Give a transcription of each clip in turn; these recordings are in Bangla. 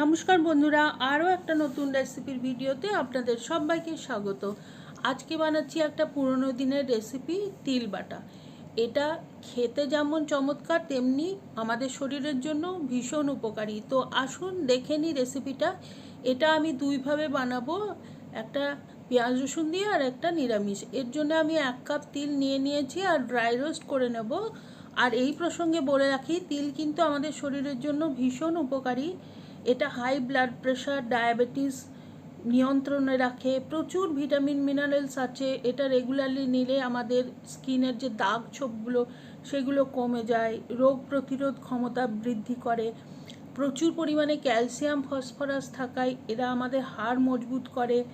নমস্কার বন্ধুরা, আরও একটা নতুন রেসিপির ভিডিওতে আপনাদের সবাইকে স্বাগত। আজকে বানাচ্ছি একটা পুরনো দিনের রেসিপি, তিল বাটা। এটা খেতে যেমন চমৎকার, তেমনি আমাদের শরীরের জন্য ভীষণ উপকারী। তো আসুন দেখে নিই রেসিপিটা। এটা আমি দুইভাবে বানাবো, একটা পেঁয়াজ রসুন দিয়ে আর একটা নিরামিষ। এর জন্য আমি এক কাপ তিল নিয়ে নিয়েছি আর ড্রাই রোস্ট করে নেব। আর এই প্রসঙ্গে বলে রাখি, তিল কিন্তু আমাদের শরীরের জন্য ভীষণ উপকারী। এটা হাই ব্লাড প্রেশার ডায়াবেটিস নিয়ন্ত্রণে রাখে, প্রচুর ভিটামিন মিনারেলস আছে, এটা রেগুলারলি নিলে আমাদের স্কিনের যে দাগ ছোপগুলো, সেগুলো কমে যায়, রোগ প্রতিরোধ ক্ষমতা বৃদ্ধি করে, প্রচুর পরিমাণে ক্যালসিয়াম ফসফরাস থাকায় এরা আমাদের হাড় মজবুত করে,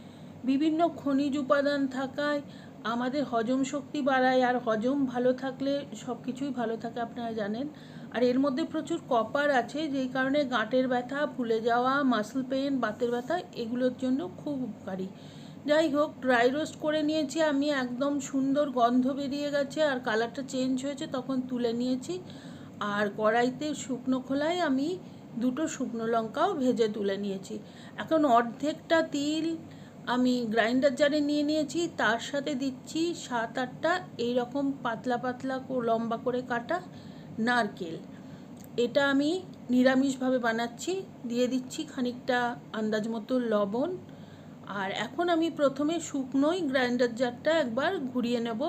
বিভিন্ন খনিজ উপাদান থাকায় আমাদের হজম শক্তি বাড়ায়, আর হজম ভালো থাকলে সব কিছুই ভালো থাকে, আপনারা জানেন। আর এর মধ্যে প্রচুর কপার আছে, যেই কারণে গাঁটের ব্যথা, ফুলে যাওয়া মাসল পেন বাতের ব্যথা, এগুলোর জন্য খুব উপকারী। যাই হোক ড্রাই রোস্ট করে নিয়েছি আমি, একদম সুন্দর গন্ধ বেরিয়ে গেছে আর কালারটা চেঞ্জ হয়েছে, তখন তুলে নিয়েছি। আর কড়াইতে শুকনো খোলায় আমি দুটো শুকনো লঙ্কাও ভেজে তুলে নিয়েছি। এখন অর্ধেকটা তিল আমি গ্রাইন্ডার জারে নিয়ে নিয়েছি, তার সাথে দিচ্ছি সাত আটটা এইরকম পাতলা পাতলা লম্বা করে কাটা নারকেল। এটা আমি নিরামিষভাবে বানাচ্ছি। দিয়ে দিচ্ছি খানিকটা আন্দাজ মতো লবণ। আর এখন আমি প্রথমে শুকনোই গ্রাইন্ডার জারটা একবার ঘুরিয়ে নেব।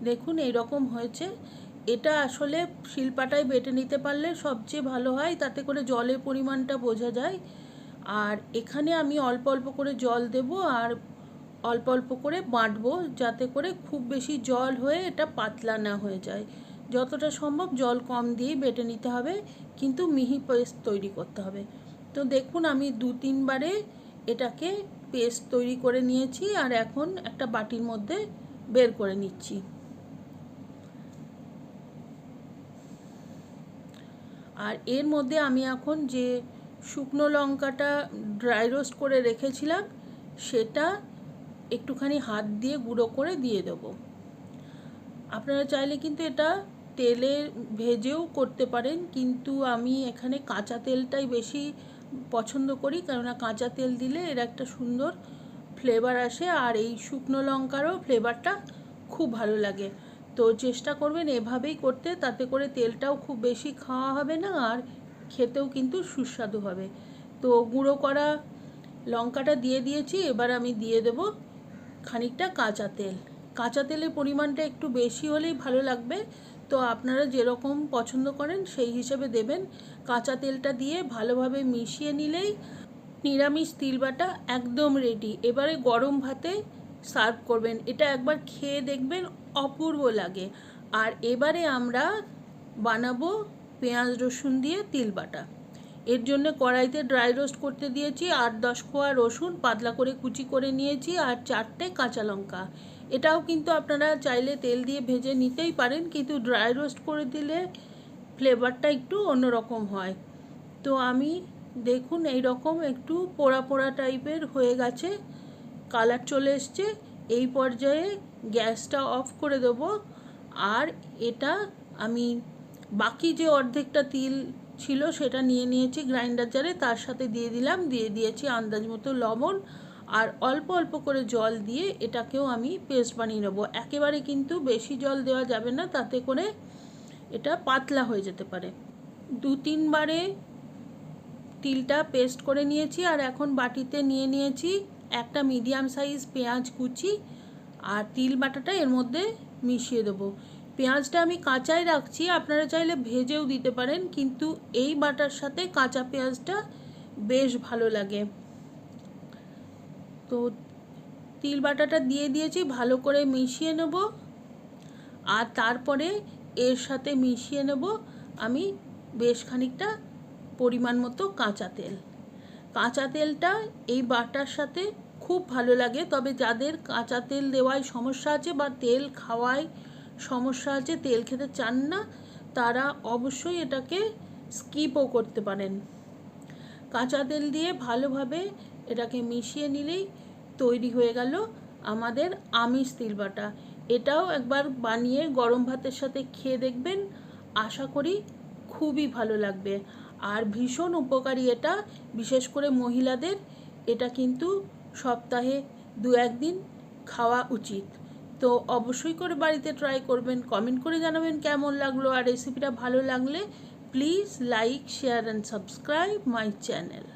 দেখুন এই রকম হয়েছে। এটা আসলে শিলপাটায় বেটে নিতে পারলে সবচেয়ে ভালো হয়। তাতে করে জলের পরিমাণটা বোঝা যায়। আর এখানে আমি অল্প অল্প করে জল দেব আর অল্প অল্প করে বাঁটবো, যাতে করে খুব বেশি জল হয়ে এটা পাতলা না হয়ে যায়। যতটা সম্ভব জল কম দিয়ে বেটে নিতে হবে, কিন্তু মিহি পেস্ট তৈরি করতে হবে। তো দেখুন, আমি দু তিনবারে এটাকে পেস্ট তৈরি করে নিয়েছি আর এখন একটা বাটির মধ্যে বের করে নিচ্ছি। আর এর মধ্যে আমি এখন যে শুকনো লঙ্কাটা ড্রাই রোস্ট করে রেখেছিলাম, সেটা একটুখানি হাত দিয়ে গুঁড়ো করে দিয়ে দেবো। আপনারা চাইলে কিন্তু এটা তেলে ভেজেও করতে পারেন, কিন্তু আমি এখানে কাঁচা তেলটাই বেশি পছন্দ করি, কেননা কাঁচা তেল দিলে এর একটা সুন্দর ফ্লেভার আসে, আর এই শুকনো লঙ্কারও ফ্লেভারটা খুব ভালো লাগে। তো চেষ্টা করবেন এভাবেই করতে, তাতে করে তেলটাও খুব বেশি খাওয়া হবে না, আর খেতেও কিন্তু সুস্বাদু হবে। তো গুঁড়ো করা লঙ্কাটা দিয়ে দিয়েছি, এবার আমি দিয়ে দেব খানিকটা কাঁচা তেল। কাঁচা তেলের পরিমাণটা একটু বেশি হলেই ভালো লাগবে তো আপনারা যেরকম পছন্দ করেন সেই হিসেবে দেবেন। কাঁচা তেলটা দিয়ে ভালোভাবে মিশিয়ে নিলেই নিরামিষ তিলবাটা একদম রেডি এবারে গরম ভাতে সার্ভ করবেন। এটা একবার খেয়ে দেখবেন, অপূর্ব লাগে। আর এবারে আমরা বানাবো পেঁয়াজ রসুন দিয়ে তিল বাটা এর জন্য কড়াইতে ড্রাই রোস্ট করতে দিয়েছি আট দশ কোয়া রসুন, পাতলা করে কুচি করে নিয়েছি আর চারটে কাঁচা লঙ্কা। এটাও কিন্তু আপনারা চাইলে তেল দিয়ে ভেজে নিতেই পারেন, কিন্তু ড্রাই রোস্ট করে দিলে ফ্লেভারটা একটু অন্যরকম হয়। তো আমি দেখুন এই রকম একটু পোড়া পোড়া টাইপের হয়ে গেছে, কালার চলে এসছে। এই পর্যায়ে গ্যাসটা অফ করে দেব। আর এটা আমি বাকি যে অর্ধেকটা তিল ছিল, সেটা নিয়ে নিয়েছি গ্রাইন্ডার জারে তার সাথে দিয়ে দিলাম, দিয়ে দিয়েছি আন্দাজ মতো লবণ আর অল্প অল্প করে জল দিয়ে এটাকেও আমি পেস্ট বানিয়ে নেব। একেবারে কিন্তু বেশি জল দেওয়া যাবে না, তাতে করে এটা পাতলা হয়ে যেতে পারে। দু তিনবারে তিলটা পেস্ট করে নিয়েছি আর এখন বাটিতে নিয়ে নিয়েছি একটা মিডিয়াম সাইজ পেঁয়াজ কুচি আর তিল বাটাটা এর মধ্যে মিশিয়ে দেবো। পেঁয়াজটা আমি কাঁচাই রাখছি, আপনারা চাইলে ভেজেও দিতে পারেন, কিন্তু এই বাটার সাথে কাঁচা পেঁয়াজটা বেশ ভালো লাগে। তো তিল বাটাটা দিয়ে দিয়েছি, ভালো করে মিশিয়ে নেব, আর তারপরে এর সাথে মিশিয়ে নেব আমি বেশ খানিকটা পরিমাণ মতো কাঁচা তেল। কাঁচা তেলটা এই বাটার সাথে খুব ভালো লাগে, তবে যাদের কাঁচা তেল দেওয়ায় সমস্যা আছে বা তেল খাওয়ায় সমস্যা আছে, তেল খেতে চান না, তারা অবশ্যই এটাকে স্কিপও করতে পারেন। কাঁচা তেল দিয়ে ভালোভাবে এটাকে মিশিয়ে নিলেই তৈরি হয়ে গেল আমাদের আমিষ তিলবাটা। এটাও একবার বানিয়ে গরম ভাতের সাথে খেয়ে দেখবেন, আশা করি খুবই ভালো লাগবে। আর ভীষণ উপকারী এটা, বিশেষ করে মহিলাদের, এটা কিন্তু সপ্তাহে দু একদিন খাওয়া উচিত। তো অবশ্যই করে বাড়িতে ট্রাই করবেন। কমেন্ট করে জানাবেন কেমন লাগল আর রেসিপিটা ভালো লাগলে please like share and subscribe my channel